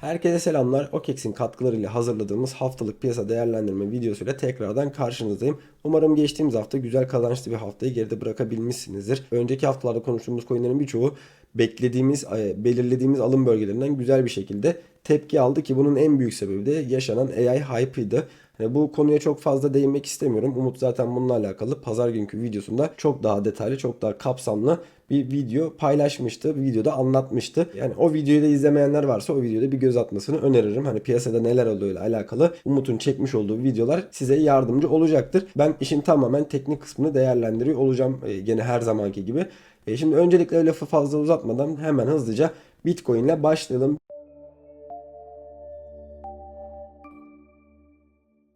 Herkese selamlar. OKEX'in katkılarıyla hazırladığımız haftalık piyasa değerlendirme videosuyla tekrardan karşınızdayım. Umarım geçtiğimiz hafta güzel kazançlı bir haftayı geride bırakabilmişsinizdir. Önceki haftalarda konuştuğumuz coinlerin birçoğu beklediğimiz, e, belirlediğimiz alım bölgelerinden güzel bir şekilde tepki aldı ki bunun en büyük sebebi de yaşanan AI hype'ıydı. Bu konuya çok fazla değinmek istemiyorum. Umut zaten bununla alakalı pazar günkü videosunda çok daha detaylı, çok daha kapsamlı bir video paylaşmıştı. Bir videoda anlatmıştı. Yani o videoyu da izlemeyenler varsa o videoda bir göz atmasını öneririm. Hani piyasada neler olduğuyla alakalı Umut'un çekmiş olduğu videolar size yardımcı olacaktır. Ben işin tamamen teknik kısmını değerlendiriyor olacağım e, gene her zamanki gibi. E, şimdi öncelikle lafı fazla uzatmadan hemen hızlıca Bitcoin ile başlayalım.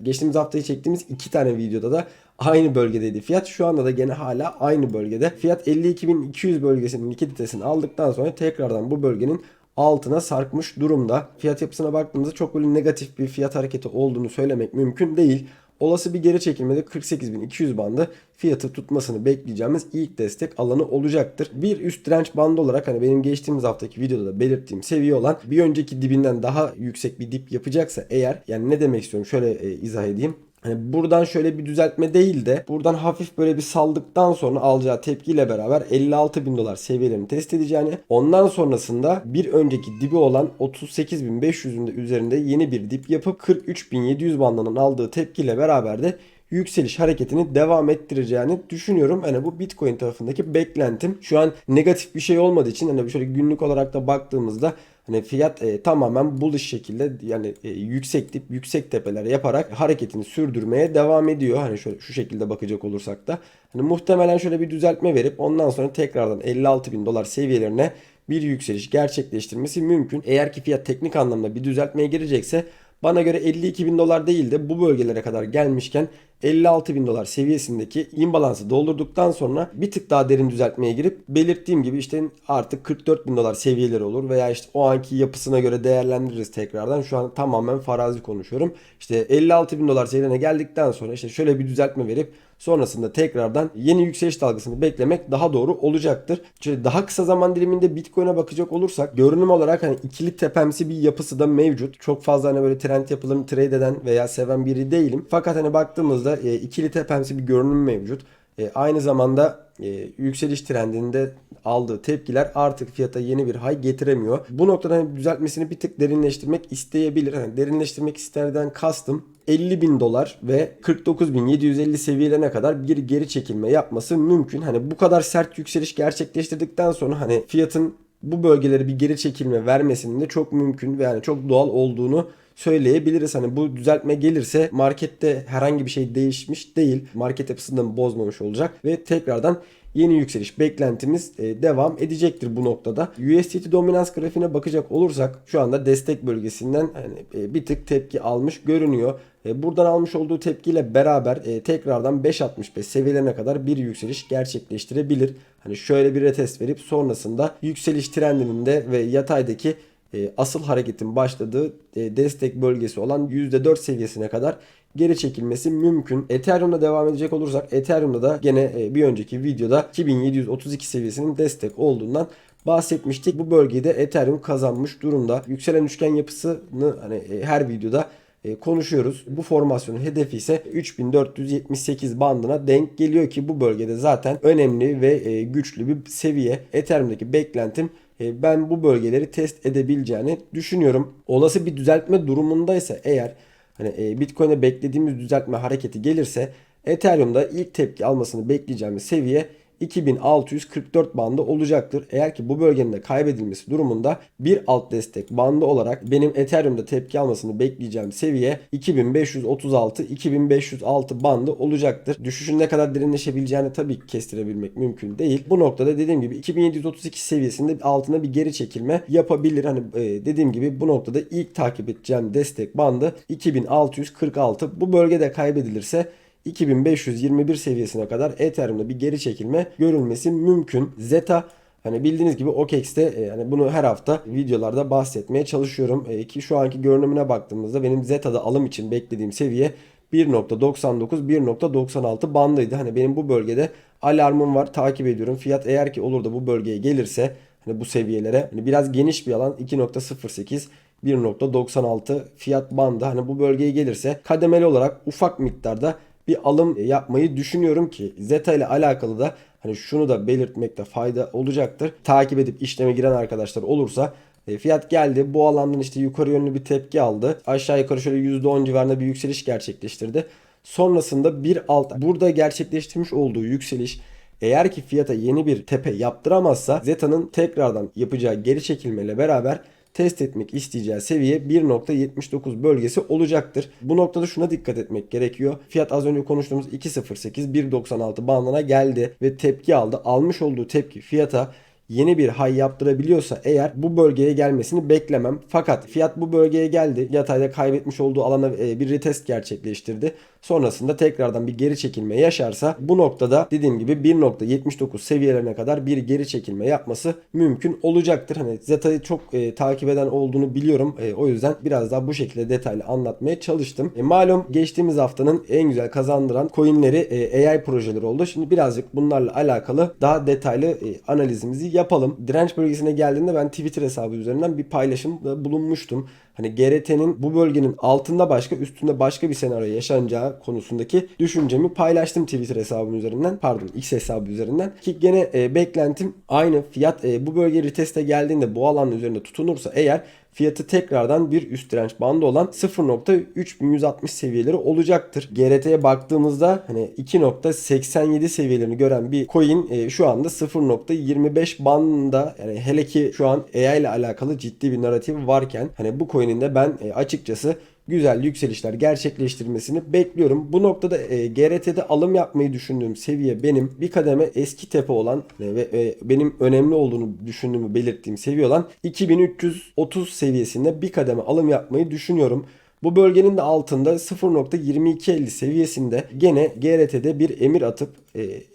Geçtiğimiz haftayı çektiğimiz iki tane videoda da aynı bölgedeydi fiyat. Şu anda da gene hala aynı bölgede. Fiyat 52.200 bölgesinin likiditesini aldıktan sonra tekrardan bu bölgenin altına sarkmış durumda. Fiyat yapısına baktığımızda çok böyle negatif bir fiyat hareketi olduğunu söylemek mümkün değil. Olası bir geri çekilmede 48.200 bandı fiyatı tutmasını bekleyeceğimiz ilk destek alanı olacaktır. Bir üst direnç bandı olarak hani benim geçtiğimiz haftaki videoda da belirttiğim seviye olan bir önceki dibinden daha yüksek bir dip yapacaksa eğer yani ne demek istiyorum şöyle e, izah edeyim. Hani buradan şöyle bir düzeltme değil de buradan hafif böyle bir saldıktan sonra alacağı tepkiyle beraber 56 bin dolar seviyelerini test edeceğini ondan sonrasında bir önceki dibi olan 38.500'ün de üzerinde yeni bir dip yapıp 43.700 bandının aldığı tepkiyle beraber de yükseliş hareketini devam ettireceğini düşünüyorum. Hani bu Bitcoin tarafındaki beklentim şu an negatif bir şey olmadığı için hani şöyle günlük olarak da baktığımızda Hani fiyat e, tamamen bullish şekilde yani e, yüksek dip, yüksek tepeler yaparak hareketini sürdürmeye devam ediyor. Hani şöyle şu şekilde bakacak olursak da. Hani muhtemelen şöyle bir düzeltme verip ondan sonra tekrardan 56 bin dolar seviyelerine bir yükseliş gerçekleştirmesi mümkün. Eğer ki fiyat teknik anlamda bir düzeltmeye girecekse bana göre 52 bin dolar değil de bu bölgelere kadar gelmişken 56 bin dolar seviyesindeki imbalansı doldurduktan sonra bir tık daha derin düzeltmeye girip belirttiğim gibi işte artık 44 bin dolar seviyeleri olur veya işte o anki yapısına göre değerlendiririz tekrardan. Şu an tamamen farazi konuşuyorum. İşte 56 bin dolar seviyelerine geldikten sonra işte şöyle bir düzeltme verip sonrasında tekrardan yeni yükseliş dalgasını beklemek daha doğru olacaktır. Şöyle daha kısa zaman diliminde Bitcoin'e bakacak olursak görünüm olarak hani ikili tepemsi bir yapısı da mevcut. Çok fazla hani böyle trend yapılarını trade eden veya seven biri değilim. Fakat hani baktığımızda e, ikili tepemsi bir görünüm mevcut. E, aynı zamanda e, yükseliş trendinde aldığı tepkiler artık fiyata yeni bir hay getiremiyor. Bu noktada hani düzeltmesini bir tık derinleştirmek isteyebilir. Hani derinleştirmek isterden kastım 50 bin dolar ve 49.750 seviyelerine kadar bir geri çekilme yapması mümkün. Hani bu kadar sert yükseliş gerçekleştirdikten sonra hani fiyatın bu bölgeleri bir geri çekilme vermesinin de çok mümkün ve yani çok doğal olduğunu söyleyebiliriz. Hani bu düzeltme gelirse markette herhangi bir şey değişmiş değil. Market yapısını bozmamış olacak ve tekrardan yeni yükseliş beklentimiz e, devam edecektir bu noktada. USDT dominans grafiğine bakacak olursak şu anda destek bölgesinden hani bir tık tepki almış görünüyor. E, buradan almış olduğu tepkiyle beraber tekrardan 5.65 seviyelerine kadar bir yükseliş gerçekleştirebilir. Hani şöyle bir retest verip sonrasında yükseliş trendinin de ve yataydaki asıl hareketin başladığı destek bölgesi olan %4 seviyesine kadar geri çekilmesi mümkün. Ethereum'da devam edecek olursak Ethereum'da da gene e, bir önceki videoda 2732 seviyesinin destek olduğundan bahsetmiştik. Bu bölgede Ethereum kazanmış durumda. Yükselen üçgen yapısını hani e, her videoda e, konuşuyoruz. Bu formasyonun hedefi ise 3478 bandına denk geliyor ki bu bölgede zaten önemli ve güçlü bir seviye. Ethereum'daki beklentim ben bu bölgeleri test edebileceğini düşünüyorum. Olası bir düzeltme durumundaysa eğer hani e, Bitcoin'e beklediğimiz düzeltme hareketi gelirse Ethereum'da ilk tepki almasını bekleyeceğimiz seviye 2644 bandı olacaktır. Eğer ki bu bölgenin de kaybedilmesi durumunda bir alt destek bandı olarak benim Ethereum'da tepki almasını bekleyeceğim seviye 2536-2506 bandı olacaktır. Düşüşün ne kadar derinleşebileceğini tabii ki kestirebilmek mümkün değil. Bu noktada dediğim gibi 2732 seviyesinde altına bir geri çekilme yapabilir. Hani e, dediğim gibi bu noktada ilk takip edeceğim destek bandı 2646. Bu bölgede kaybedilirse 2521 seviyesine kadar Ethereum'da bir geri çekilme görülmesi mümkün. Zeta Hani bildiğiniz gibi OKEX'te e, yani bunu her hafta videolarda bahsetmeye çalışıyorum. E, ki şu anki görünümüne baktığımızda benim Zeta'da alım için beklediğim seviye 1.99 1.96 bandıydı. Hani benim bu bölgede alarmım var takip ediyorum. Fiyat eğer ki olur da bu bölgeye gelirse hani bu seviyelere hani biraz geniş bir alan 2.08 1.96 fiyat bandı. Hani bu bölgeye gelirse kademeli olarak ufak miktarda bir alım yapmayı düşünüyorum ki Zeta ile alakalı da hani şunu da belirtmekte fayda olacaktır. Takip edip işleme giren arkadaşlar olursa e, Fiyat geldi. Bu alandan işte yukarı yönlü bir tepki aldı. Aşağı yukarı şöyle %10 civarında bir yükseliş gerçekleştirdi. Sonrasında bir alt burada gerçekleştirmiş olduğu yükseliş eğer ki fiyata yeni bir tepe yaptıramazsa Zeta'nın tekrardan yapacağı geri çekilmeyle beraber test etmek isteyeceği seviye 1.79 bölgesi olacaktır. Bu noktada şuna dikkat etmek gerekiyor. Fiyat az önce konuştuğumuz 2.08 1.96 bandına geldi ve tepki aldı. Almış olduğu tepki fiyata yeni bir hay yaptırabiliyorsa eğer bu bölgeye gelmesini beklemem. Fakat fiyat bu bölgeye geldi. Yatayda kaybetmiş olduğu alana e, bir retest gerçekleştirdi. Sonrasında tekrardan bir geri çekilme yaşarsa bu noktada dediğim gibi 1.79 seviyelerine kadar bir geri çekilme yapması mümkün olacaktır. Hani Zeta'yı çok e, takip eden olduğunu biliyorum. E, o yüzden biraz daha bu şekilde detaylı anlatmaya çalıştım. E, malum geçtiğimiz haftanın en güzel kazandıran coinleri e, AI projeleri oldu. Şimdi birazcık bunlarla alakalı daha detaylı e, analizimizi yapalım. Direnç bölgesine geldiğinde ben Twitter hesabı üzerinden bir paylaşımda bulunmuştum. Hani GRT'nin bu bölgenin altında başka üstünde başka bir senaryo yaşanacağı konusundaki düşüncemi paylaştım Twitter hesabım üzerinden. Pardon X hesabı üzerinden. Ki gene e, beklentim aynı fiyat e, bu bölge reteste geldiğinde bu alanın üzerinde tutunursa eğer fiyatı tekrardan bir üst direnç bandı olan 0.3160 seviyeleri olacaktır. GRT'ye baktığımızda hani 2.87 seviyelerini gören bir coin e, şu anda 0.25 bandında yani hele ki şu an AI ile alakalı ciddi bir narratif varken hani bu coin'in de ben e, açıkçası güzel yükselişler gerçekleştirmesini bekliyorum. Bu noktada e, GRT'de alım yapmayı düşündüğüm seviye benim bir kademe eski tepe olan e, ve e, benim önemli olduğunu düşündüğümü belirttiğim seviye olan 2330 seviyesinde bir kademe alım yapmayı düşünüyorum. Bu bölgenin de altında 0.2250 seviyesinde gene GRT'de bir emir atıp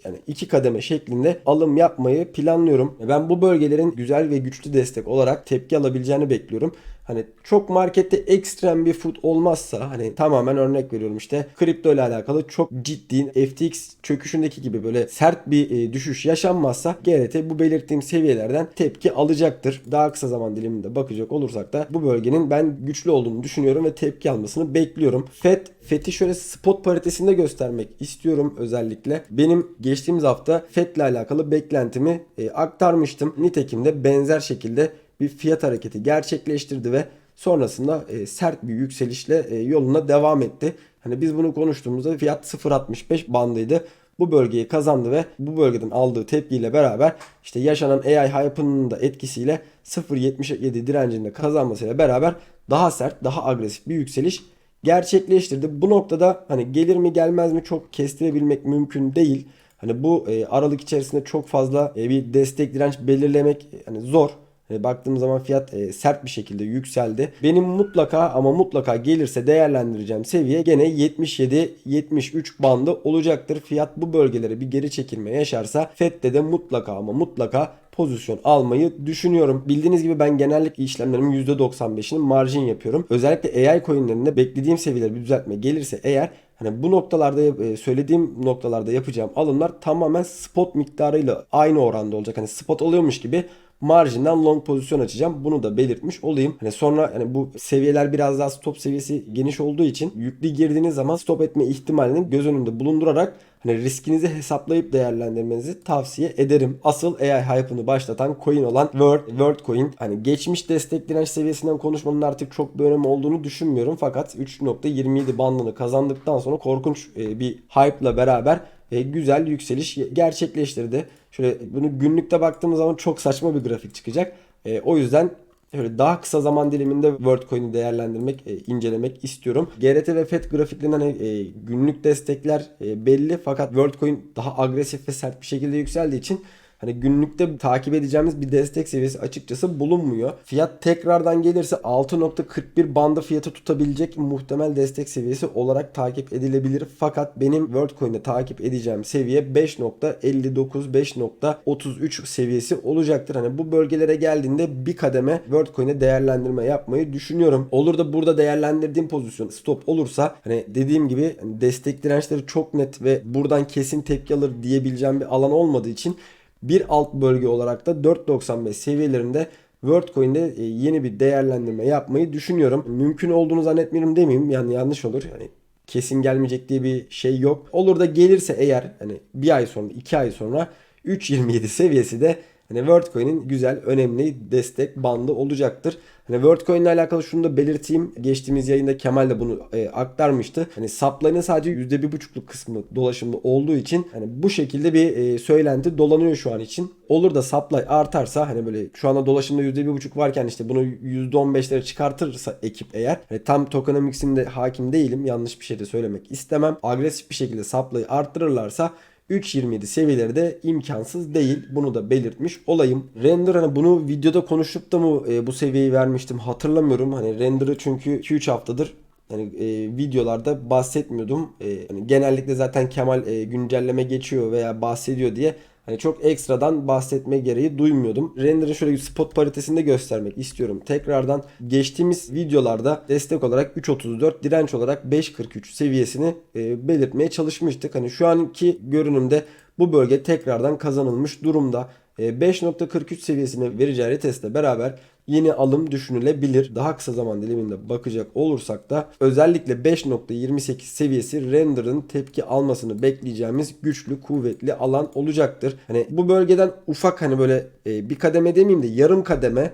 yani iki kademe şeklinde alım yapmayı planlıyorum. Ben bu bölgelerin güzel ve güçlü destek olarak tepki alabileceğini bekliyorum. Hani çok markette ekstrem bir food olmazsa hani tamamen örnek veriyorum işte kripto ile alakalı çok ciddi FTX çöküşündeki gibi böyle sert bir e, düşüş yaşanmazsa GRT bu belirttiğim seviyelerden tepki alacaktır. Daha kısa zaman diliminde bakacak olursak da bu bölgenin ben güçlü olduğunu düşünüyorum ve tepki almasını bekliyorum. FED FED'i şöyle spot paritesinde göstermek istiyorum özellikle. Benim geçtiğimiz hafta FED ile alakalı beklentimi e, aktarmıştım. Nitekim de benzer şekilde bir fiyat hareketi gerçekleştirdi ve sonrasında e, sert bir yükselişle e, yoluna devam etti. Hani biz bunu konuştuğumuzda fiyat 0.65 bandıydı. Bu bölgeyi kazandı ve bu bölgeden aldığı tepkiyle beraber işte yaşanan AI hype'ının da etkisiyle 0.77 direncinde kazanmasıyla beraber daha sert, daha agresif bir yükseliş gerçekleştirdi. Bu noktada hani gelir mi gelmez mi çok kestirebilmek mümkün değil. Hani bu e, aralık içerisinde çok fazla e, bir destek direnç belirlemek hani zor. E, baktığım zaman fiyat e, sert bir şekilde yükseldi. Benim mutlaka ama mutlaka gelirse değerlendireceğim seviye gene 77-73 bandı olacaktır. Fiyat bu bölgelere bir geri çekilme yaşarsa FED'de de mutlaka ama mutlaka pozisyon almayı düşünüyorum. Bildiğiniz gibi ben genellikle işlemlerimin %95'ini marjin yapıyorum. Özellikle AI coinlerinde beklediğim seviyelere bir düzeltme gelirse eğer Hani bu noktalarda e, söylediğim noktalarda yapacağım alımlar tamamen spot miktarıyla aynı oranda olacak. Hani spot oluyormuş gibi marjinden long pozisyon açacağım. Bunu da belirtmiş olayım. Hani sonra hani bu seviyeler biraz daha stop seviyesi geniş olduğu için yüklü girdiğiniz zaman stop etme ihtimalini göz önünde bulundurarak hani riskinizi hesaplayıp değerlendirmenizi tavsiye ederim. Asıl AI hype'ını başlatan coin olan Word, Word coin. Hani geçmiş destek direnç seviyesinden konuşmanın artık çok bir önemi olduğunu düşünmüyorum. Fakat 3.27 bandını kazandıktan sonra korkunç e, bir hype'la beraber e, güzel yükseliş gerçekleştirdi. Şöyle bunu günlükte baktığımız zaman çok saçma bir grafik çıkacak. E, o yüzden Şöyle daha kısa zaman diliminde WorldCoin'i değerlendirmek, e, incelemek istiyorum. GRT ve FED grafiklerinden hani, e, günlük destekler e, belli fakat WorldCoin daha agresif ve sert bir şekilde yükseldiği için hani günlükte takip edeceğimiz bir destek seviyesi açıkçası bulunmuyor. Fiyat tekrardan gelirse 6.41 bandı fiyatı tutabilecek muhtemel destek seviyesi olarak takip edilebilir. Fakat benim WorldCoin'de takip edeceğim seviye 5.59 5.33 seviyesi olacaktır. Hani bu bölgelere geldiğinde bir kademe WorldCoin'e değerlendirme yapmayı düşünüyorum. Olur da burada değerlendirdiğim pozisyon stop olursa hani dediğim gibi hani destek dirençleri çok net ve buradan kesin tepki alır diyebileceğim bir alan olmadığı için bir alt bölge olarak da 4.95 seviyelerinde WorldCoin'de e, yeni bir değerlendirme yapmayı düşünüyorum. Mümkün olduğunu zannetmiyorum demeyeyim. Yani yanlış olur. Yani kesin gelmeyecek diye bir şey yok. Olur da gelirse eğer hani bir ay sonra, iki ay sonra 3.27 seviyesi de hani WorldCoin'in güzel, önemli destek bandı olacaktır. Hani WorldCoin ile alakalı şunu da belirteyim. Geçtiğimiz yayında Kemal de bunu e, aktarmıştı. Hani saplarının sadece %1.5'luk kısmı dolaşımda olduğu için hani bu şekilde bir e, söylenti dolanıyor şu an için. Olur da supply artarsa hani böyle şu anda dolaşımda %1.5 varken işte bunu %15'lere çıkartırsa ekip eğer hani tam tokenomics'inde hakim değilim. Yanlış bir şey de söylemek istemem. Agresif bir şekilde supply'ı arttırırlarsa 3.27 seviyeleri de imkansız değil. Bunu da belirtmiş olayım. Render hani bunu videoda konuşup da mı e, bu seviyeyi vermiştim hatırlamıyorum. Hani render'ı çünkü 2-3 haftadır yani e, videolarda bahsetmiyordum. E, hani genellikle zaten Kemal e, güncelleme geçiyor veya bahsediyor diye Hani çok ekstradan bahsetme gereği duymuyordum. Render'ın şöyle bir spot paritesini de göstermek istiyorum. Tekrardan geçtiğimiz videolarda destek olarak 3.34, direnç olarak 5.43 seviyesini e, belirtmeye çalışmıştık. Hani şu anki görünümde bu bölge tekrardan kazanılmış durumda. 5.43 seviyesine vereceği retestle beraber yeni alım düşünülebilir. Daha kısa zaman diliminde bakacak olursak da özellikle 5.28 seviyesi render'ın tepki almasını bekleyeceğimiz güçlü kuvvetli alan olacaktır. Hani bu bölgeden ufak hani böyle e, bir kademe demeyeyim de yarım kademe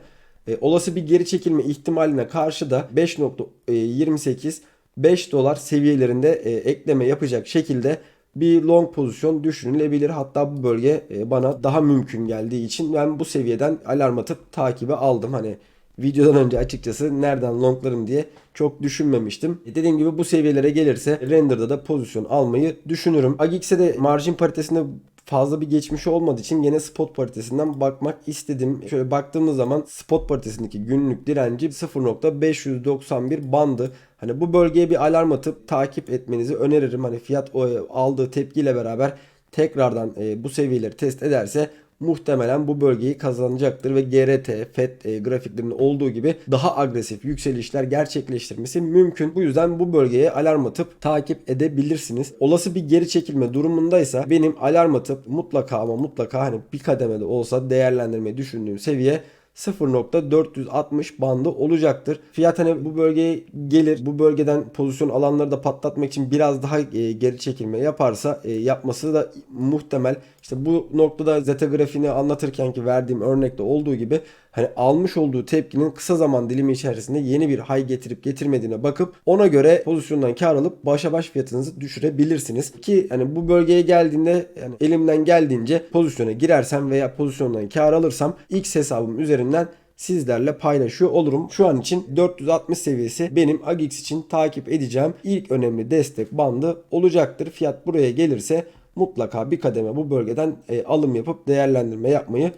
e, olası bir geri çekilme ihtimaline karşı da 5.28 5 dolar seviyelerinde e, ekleme yapacak şekilde bir long pozisyon düşünülebilir. Hatta bu bölge e, bana daha mümkün geldiği için ben bu seviyeden alarm atıp takibe aldım. Hani videodan önce açıkçası nereden longlarım diye çok düşünmemiştim. E dediğim gibi bu seviyelere gelirse render'da da pozisyon almayı düşünürüm. Agix'e de marjin paritesinde fazla bir geçmişi olmadığı için yine spot paritesinden bakmak istedim. Şöyle baktığımız zaman spot paritesindeki günlük direnci 0.591 bandı. Hani bu bölgeye bir alarm atıp takip etmenizi öneririm. Hani fiyat aldığı tepkiyle beraber tekrardan e, bu seviyeleri test ederse muhtemelen bu bölgeyi kazanacaktır ve GRT, FED e, grafiklerinde olduğu gibi daha agresif yükselişler gerçekleştirmesi mümkün. Bu yüzden bu bölgeye alarm atıp takip edebilirsiniz. Olası bir geri çekilme durumundaysa benim alarm atıp mutlaka ama mutlaka hani bir kademede olsa değerlendirmeyi düşündüğüm seviye 0.460 bandı olacaktır. Fiyat hani bu bölgeye gelir. Bu bölgeden pozisyon alanları da patlatmak için biraz daha e, geri çekilme yaparsa e, yapması da muhtemel. İşte bu noktada zeta grafiğini anlatırken ki verdiğim örnekte olduğu gibi hani almış olduğu tepkinin kısa zaman dilimi içerisinde yeni bir high getirip getirmediğine bakıp ona göre pozisyondan kar alıp başa baş fiyatınızı düşürebilirsiniz. Ki hani bu bölgeye geldiğinde yani elimden geldiğince pozisyona girersem veya pozisyondan kar alırsam X hesabım üzerinden sizlerle paylaşıyor olurum. Şu an için 460 seviyesi benim Agix için takip edeceğim ilk önemli destek bandı olacaktır. Fiyat buraya gelirse mutlaka bir kademe bu bölgeden e, alım yapıp değerlendirme yapmayı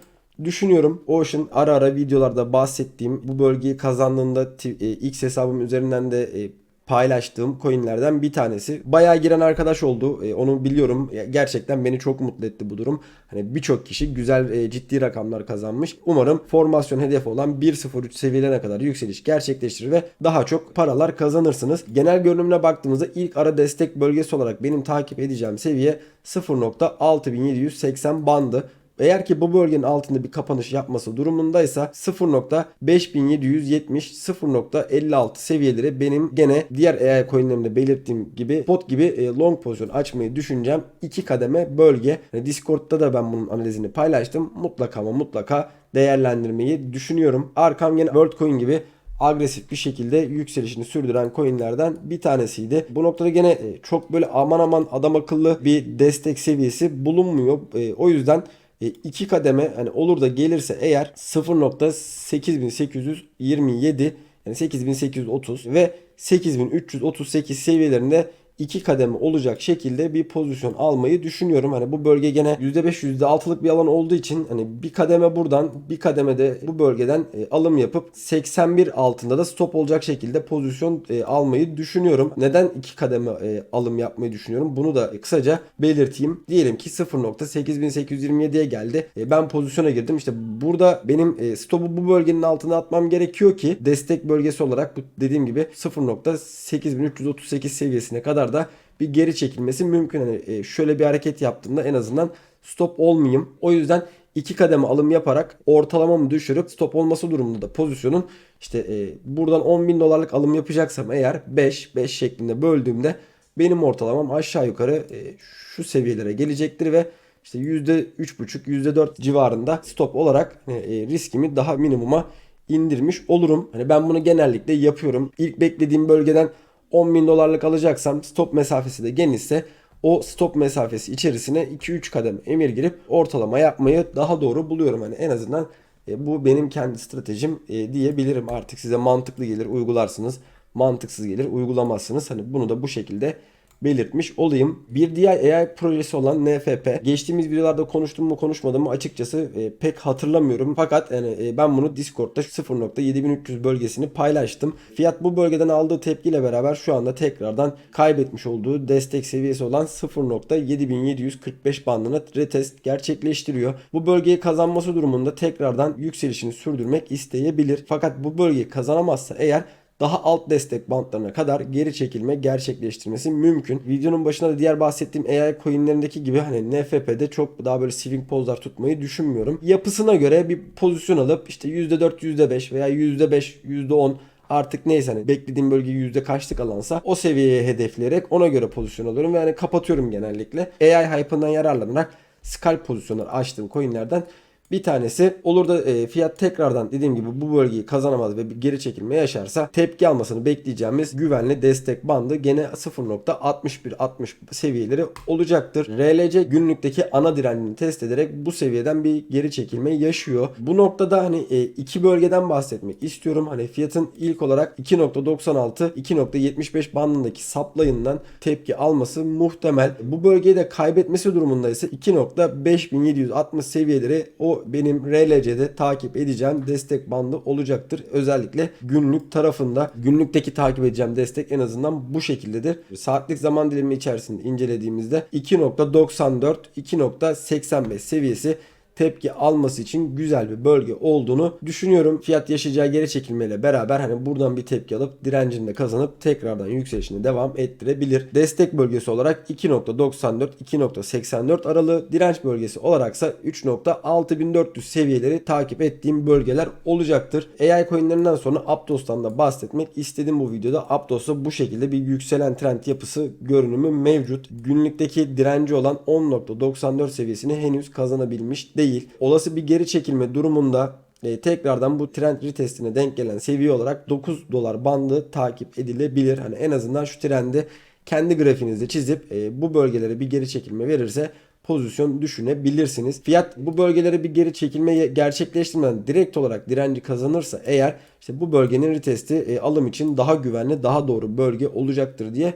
düşünüyorum. Ocean ara ara videolarda bahsettiğim bu bölgeyi kazandığında e, X hesabım üzerinden de e, paylaştığım coinlerden bir tanesi. Bayağı giren arkadaş oldu. E, onu biliyorum. Gerçekten beni çok mutlu etti bu durum. Hani birçok kişi güzel ciddi rakamlar kazanmış. Umarım formasyon hedefi olan 1.03 seviyelerine kadar yükseliş gerçekleştirir ve daha çok paralar kazanırsınız. Genel görünümüne baktığımızda ilk ara destek bölgesi olarak benim takip edeceğim seviye 0.6780 bandı. Eğer ki bu bölgenin altında bir kapanış yapması durumundaysa 0.5770 0.56 seviyeleri benim gene diğer AI coinlerimde belirttiğim gibi bot gibi e, long pozisyon açmayı düşüneceğim. iki kademe bölge. Yani Discord'da da ben bunun analizini paylaştım. Mutlaka ama mutlaka değerlendirmeyi düşünüyorum. Arkam yine WorldCoin gibi agresif bir şekilde yükselişini sürdüren coinlerden bir tanesiydi. Bu noktada gene e, çok böyle aman aman adam akıllı bir destek seviyesi bulunmuyor. E, o yüzden e, iki kademe hani olur da gelirse eğer 0.8827 yani 8830 ve 8338 seviyelerinde iki kademe olacak şekilde bir pozisyon almayı düşünüyorum. Hani bu bölge gene %5 %6'lık bir alan olduğu için hani bir kademe buradan bir kademe de bu bölgeden e, alım yapıp 81 altında da stop olacak şekilde pozisyon e, almayı düşünüyorum. Neden iki kademe e, alım yapmayı düşünüyorum? Bunu da kısaca belirteyim. Diyelim ki 0.8827'ye geldi. E, ben pozisyona girdim. İşte burada benim e, stopu bu bölgenin altına atmam gerekiyor ki destek bölgesi olarak bu dediğim gibi 0.8338 seviyesine kadar da bir geri çekilmesi mümkün. Hani e, şöyle bir hareket yaptığımda en azından stop olmayayım. O yüzden iki kademe alım yaparak ortalamamı düşürüp stop olması durumunda da pozisyonun işte e, buradan 10 bin dolarlık alım yapacaksam eğer 5 5 şeklinde böldüğümde benim ortalamam aşağı yukarı e, şu seviyelere gelecektir ve işte %3,5 %4 civarında stop olarak riskimi daha minimuma indirmiş olurum. Hani ben bunu genellikle yapıyorum. İlk beklediğim bölgeden 10 bin dolarlık alacaksam stop mesafesi de genişse o stop mesafesi içerisine 2-3 kadem emir girip ortalama yapmayı daha doğru buluyorum. Hani en azından e, bu benim kendi stratejim e, diyebilirim. Artık size mantıklı gelir uygularsınız. Mantıksız gelir uygulamazsınız. Hani bunu da bu şekilde belirtmiş olayım. Bir diğer AI projesi olan NFP. Geçtiğimiz videolarda konuştum mu konuşmadım mı açıkçası e, pek hatırlamıyorum. Fakat yani e, ben bunu Discord'da 0.7300 bölgesini paylaştım. Fiyat bu bölgeden aldığı tepkiyle beraber şu anda tekrardan kaybetmiş olduğu destek seviyesi olan 0.7745 bandına retest gerçekleştiriyor. Bu bölgeyi kazanması durumunda tekrardan yükselişini sürdürmek isteyebilir. Fakat bu bölgeyi kazanamazsa eğer daha alt destek bantlarına kadar geri çekilme gerçekleştirmesi mümkün. Videonun başında da diğer bahsettiğim AI coinlerindeki gibi hani NFP'de çok daha böyle swing pozlar tutmayı düşünmüyorum. Yapısına göre bir pozisyon alıp işte %4, %5 veya %5, %10 artık neyse hani beklediğim bölge yüzde kaçlık alansa o seviyeye hedefleyerek ona göre pozisyon alıyorum ve hani kapatıyorum genellikle. AI hype'ından yararlanarak scalp pozisyonlar açtığım coinlerden bir tanesi olur da e, fiyat tekrardan dediğim gibi bu bölgeyi kazanamaz ve bir geri çekilme yaşarsa tepki almasını bekleyeceğimiz güvenli destek bandı gene 0.61-60 seviyeleri olacaktır. RLC günlükteki ana direncini test ederek bu seviyeden bir geri çekilme yaşıyor. Bu noktada hani e, iki bölgeden bahsetmek istiyorum. Hani fiyatın ilk olarak 2.96-2.75 bandındaki saplayından tepki alması muhtemel. Bu bölgeyi de kaybetmesi durumunda ise 2.5760 seviyeleri o benim RLC'de takip edeceğim destek bandı olacaktır. Özellikle günlük tarafında günlükteki takip edeceğim destek en azından bu şekildedir. Saatlik zaman dilimi içerisinde incelediğimizde 2.94 2.85 seviyesi tepki alması için güzel bir bölge olduğunu düşünüyorum. Fiyat yaşayacağı geri çekilmeyle beraber hani buradan bir tepki alıp direncini de kazanıp tekrardan yükselişine devam ettirebilir. Destek bölgesi olarak 2.94 2.84 aralığı direnç bölgesi olaraksa 3.6400 seviyeleri takip ettiğim bölgeler olacaktır. AI coinlerinden sonra Aptos'tan da bahsetmek istedim bu videoda. Aptos'ta bu şekilde bir yükselen trend yapısı görünümü mevcut. Günlükteki direnci olan 10.94 seviyesini henüz kazanabilmiş değil değil. Olası bir geri çekilme durumunda e, tekrardan bu trend retestine denk gelen seviye olarak 9 dolar bandı takip edilebilir. Hani en azından şu trendi kendi grafiğinizde çizip e, bu bölgelere bir geri çekilme verirse pozisyon düşünebilirsiniz. Fiyat bu bölgelere bir geri çekilme gerçekleştirmeden direkt olarak direnci kazanırsa eğer işte bu bölgenin retesti e, alım için daha güvenli, daha doğru bölge olacaktır diye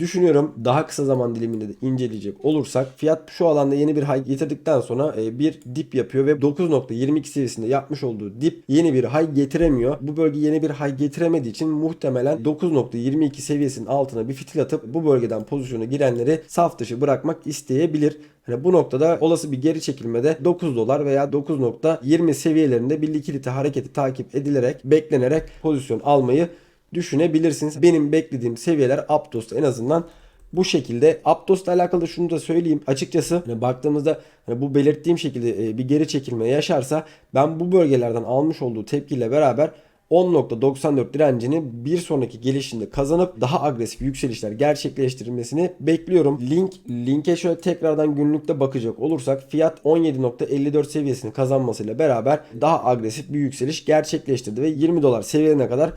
düşünüyorum. Daha kısa zaman diliminde de inceleyecek olursak fiyat şu alanda yeni bir high getirdikten sonra e, bir dip yapıyor ve 9.22 seviyesinde yapmış olduğu dip yeni bir high getiremiyor. Bu bölge yeni bir high getiremediği için muhtemelen 9.22 seviyesinin altına bir fitil atıp bu bölgeden pozisyona girenleri saf dışı bırakmak isteyebilir. Hani bu noktada olası bir geri çekilmede 9 dolar veya 9.20 seviyelerinde bir likidite hareketi takip edilerek beklenerek pozisyon almayı düşünebilirsiniz. Benim beklediğim seviyeler Aptos'ta en azından bu şekilde Aptos'la alakalı şunu da söyleyeyim. Açıkçası hani baktığımızda hani bu belirttiğim şekilde e, bir geri çekilme yaşarsa ben bu bölgelerden almış olduğu tepkiyle beraber 10.94 direncini bir sonraki gelişinde kazanıp daha agresif yükselişler gerçekleştirilmesini bekliyorum. Link linke şöyle tekrardan günlükte bakacak olursak fiyat 17.54 seviyesini kazanmasıyla beraber daha agresif bir yükseliş gerçekleştirdi ve 20 dolar seviyelerine kadar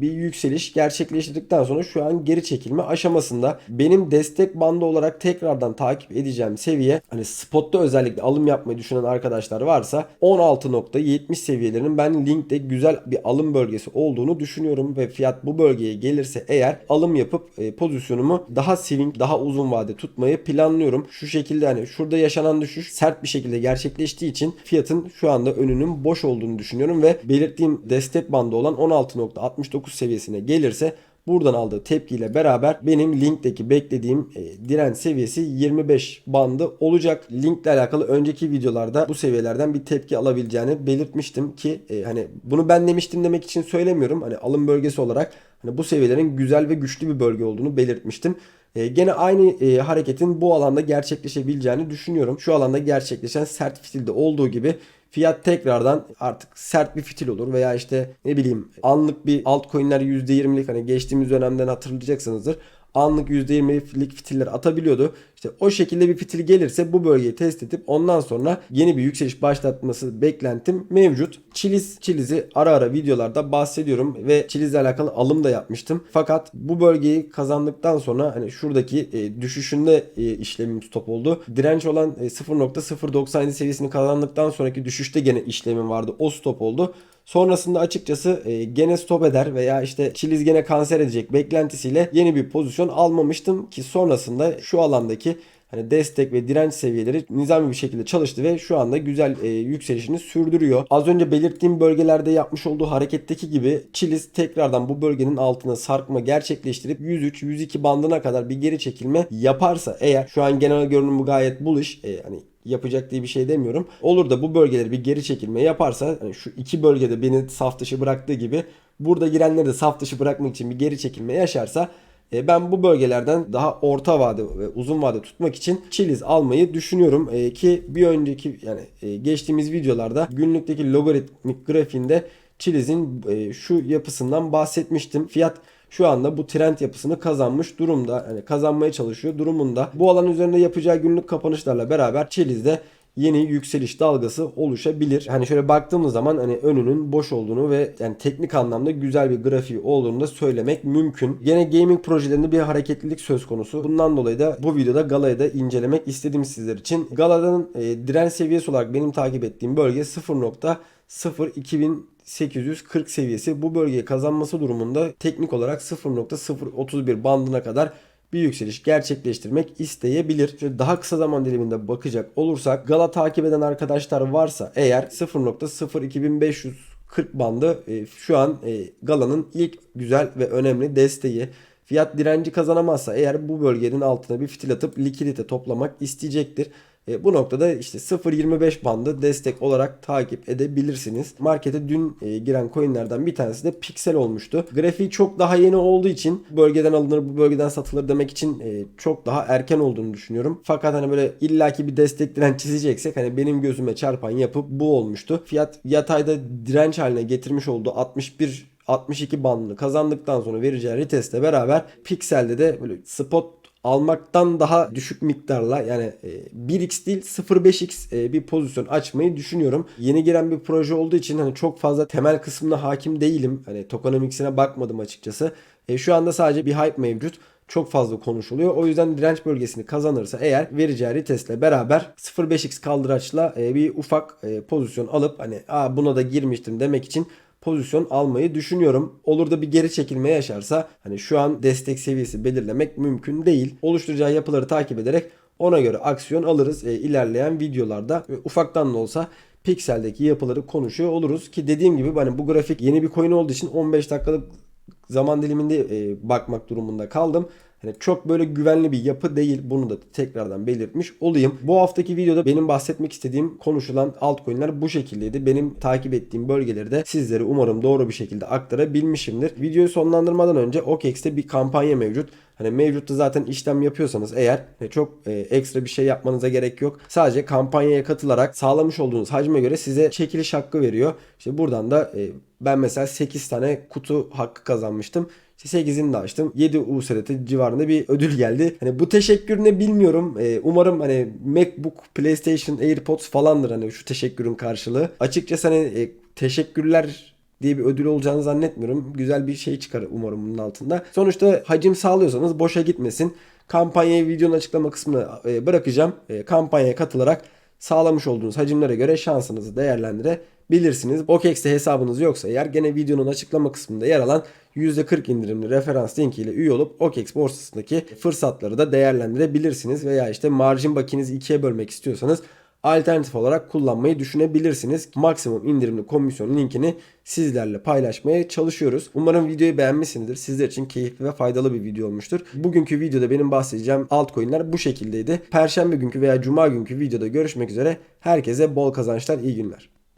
bir yükseliş gerçekleştirdikten sonra şu an geri çekilme aşamasında. Benim destek bandı olarak tekrardan takip edeceğim seviye hani spotta özellikle alım yapmayı düşünen arkadaşlar varsa 16.70 seviyelerinin ben linkte güzel bir alım bölgesi olduğunu düşünüyorum ve fiyat bu bölgeye gelirse eğer alım yapıp e, pozisyonumu daha swing daha uzun vade tutmayı planlıyorum. Şu şekilde hani şurada yaşanan düşüş sert bir şekilde gerçekleştiği için fiyatın şu anda önünün boş olduğunu düşünüyorum ve belirttiğim destek bandı olan 16.69 9 seviyesine gelirse buradan aldığı tepkiyle beraber benim linkteki beklediğim e, direnç seviyesi 25 bandı olacak. Linkle alakalı önceki videolarda bu seviyelerden bir tepki alabileceğini belirtmiştim ki e, hani bunu ben demiştim demek için söylemiyorum. Hani alım bölgesi olarak hani bu seviyelerin güzel ve güçlü bir bölge olduğunu belirtmiştim. E, gene aynı e, hareketin bu alanda gerçekleşebileceğini düşünüyorum. Şu alanda gerçekleşen sert fitilde olduğu gibi fiyat tekrardan artık sert bir fitil olur veya işte ne bileyim anlık bir altcoin'ler %20'lik hani geçtiğimiz dönemden hatırlayacaksınızdır anlık %20'lik fitiller atabiliyordu. İşte o şekilde bir fitil gelirse bu bölgeyi test edip ondan sonra yeni bir yükseliş başlatması beklentim mevcut. Chiliz, Chiliz'i ara ara videolarda bahsediyorum ve Chiliz'le alakalı alım da yapmıştım. Fakat bu bölgeyi kazandıktan sonra hani şuradaki e, düşüşünde e, işlemim stop oldu. Direnç olan e, 0.097 seviyesini kazandıktan sonraki düşüşte gene işlemim vardı. O stop oldu. Sonrasında açıkçası e, gene stop eder veya işte Chiliz gene kanser edecek beklentisiyle yeni bir pozisyon almamıştım ki sonrasında şu alandaki hani destek ve direnç seviyeleri nizami bir şekilde çalıştı ve şu anda güzel e, yükselişini sürdürüyor. Az önce belirttiğim bölgelerde yapmış olduğu hareketteki gibi Chiliz tekrardan bu bölgenin altına sarkma gerçekleştirip 103-102 bandına kadar bir geri çekilme yaparsa eğer şu an genel görünümü gayet bullish e, hani yapacak diye bir şey demiyorum. Olur da bu bölgeleri bir geri çekilme yaparsa hani şu iki bölgede beni saf dışı bıraktığı gibi burada girenleri de saf dışı bırakmak için bir geri çekilme yaşarsa e, ben bu bölgelerden daha orta vade ve uzun vade tutmak için Chiliz almayı düşünüyorum E, ki bir önceki yani e, geçtiğimiz videolarda günlükteki logaritmik grafiğinde Chiliz'in e, şu yapısından bahsetmiştim. Fiyat şu anda bu trend yapısını kazanmış durumda. Yani kazanmaya çalışıyor durumunda. Bu alan üzerinde yapacağı günlük kapanışlarla beraber Chiliz'de yeni yükseliş dalgası oluşabilir. Hani şöyle baktığımız zaman hani önünün boş olduğunu ve yani teknik anlamda güzel bir grafiği olduğunu da söylemek mümkün. Gene gaming projelerinde bir hareketlilik söz konusu. Bundan dolayı da bu videoda Gala'yı da incelemek istedim sizler için. Gala'nın e, direnç seviyesi olarak benim takip ettiğim bölge 0.0 840 seviyesi bu bölgeyi kazanması durumunda teknik olarak 0.031 bandına kadar bir yükseliş gerçekleştirmek isteyebilir. Şöyle daha kısa zaman diliminde bakacak olursak Gala takip eden arkadaşlar varsa eğer 0.02540 bandı e, şu an e, Gala'nın ilk güzel ve önemli desteği. Fiyat direnci kazanamazsa eğer bu bölgenin altına bir fitil atıp likidite toplamak isteyecektir. E, bu noktada işte 0.25 bandı destek olarak takip edebilirsiniz. Markete dün e, giren coinlerden bir tanesi de Pixel olmuştu. Grafiği çok daha yeni olduğu için bu bölgeden alınır bu bölgeden satılır demek için e, çok daha erken olduğunu düşünüyorum. Fakat hani böyle illaki bir destek direnç çizeceksek hani benim gözüme çarpan yapı bu olmuştu. Fiyat yatayda direnç haline getirmiş olduğu 61 62 bandını kazandıktan sonra vereceği retestle beraber Pixel'de de böyle spot almaktan daha düşük miktarla yani 1x değil 0.5x bir pozisyon açmayı düşünüyorum. Yeni giren bir proje olduğu için hani çok fazla temel kısmına hakim değilim. Hani tokenomics'ine bakmadım açıkçası. E, şu anda sadece bir hype mevcut çok fazla konuşuluyor. O yüzden direnç bölgesini kazanırsa eğer vereceği retestle beraber 0.5x kaldıraçla bir ufak pozisyon alıp hani Aa, buna da girmiştim demek için pozisyon almayı düşünüyorum. Olur da bir geri çekilme yaşarsa hani şu an destek seviyesi belirlemek mümkün değil. Oluşturacağı yapıları takip ederek ona göre aksiyon alırız e, ilerleyen videolarda. E, ufaktan da olsa Pixel'deki yapıları konuşuyor oluruz ki dediğim gibi hani bu grafik yeni bir coin olduğu için 15 dakikalık zaman diliminde e, bakmak durumunda kaldım. Hani çok böyle güvenli bir yapı değil. Bunu da tekrardan belirtmiş olayım. Bu haftaki videoda benim bahsetmek istediğim konuşulan altcoin'ler bu şekildeydi. Benim takip ettiğim bölgeleri de sizlere umarım doğru bir şekilde aktarabilmişimdir. Videoyu sonlandırmadan önce OKEX'te bir kampanya mevcut. Hani mevcutta zaten işlem yapıyorsanız eğer e, çok e, ekstra bir şey yapmanıza gerek yok. Sadece kampanyaya katılarak sağlamış olduğunuz hacme göre size çekiliş hakkı veriyor. İşte buradan da e, ben mesela 8 tane kutu hakkı kazanmıştım. İşte 8'ini de açtım. 7 USDT civarında bir ödül geldi. Hani bu teşekkür ne bilmiyorum. Ee, umarım hani MacBook, PlayStation, AirPods falandır hani şu teşekkürün karşılığı. Açıkçası hani e, teşekkürler diye bir ödül olacağını zannetmiyorum. Güzel bir şey çıkar umarım bunun altında. Sonuçta hacim sağlıyorsanız boşa gitmesin. Kampanyayı videonun açıklama kısmına e, bırakacağım. E, kampanyaya katılarak sağlamış olduğunuz hacimlere göre şansınızı değerlendirebilirsiniz. OKEX'te hesabınız yoksa eğer gene videonun açıklama kısmında yer alan %40 indirimli referans linki ile üye olup OKEX borsasındaki fırsatları da değerlendirebilirsiniz. Veya işte marjin bakinizi ikiye bölmek istiyorsanız alternatif olarak kullanmayı düşünebilirsiniz. Maksimum indirimli komisyon linkini sizlerle paylaşmaya çalışıyoruz. Umarım videoyu beğenmişsinizdir. Sizler için keyifli ve faydalı bir video olmuştur. Bugünkü videoda benim bahsedeceğim altcoin'ler bu şekildeydi. Perşembe günkü veya cuma günkü videoda görüşmek üzere. Herkese bol kazançlar, iyi günler.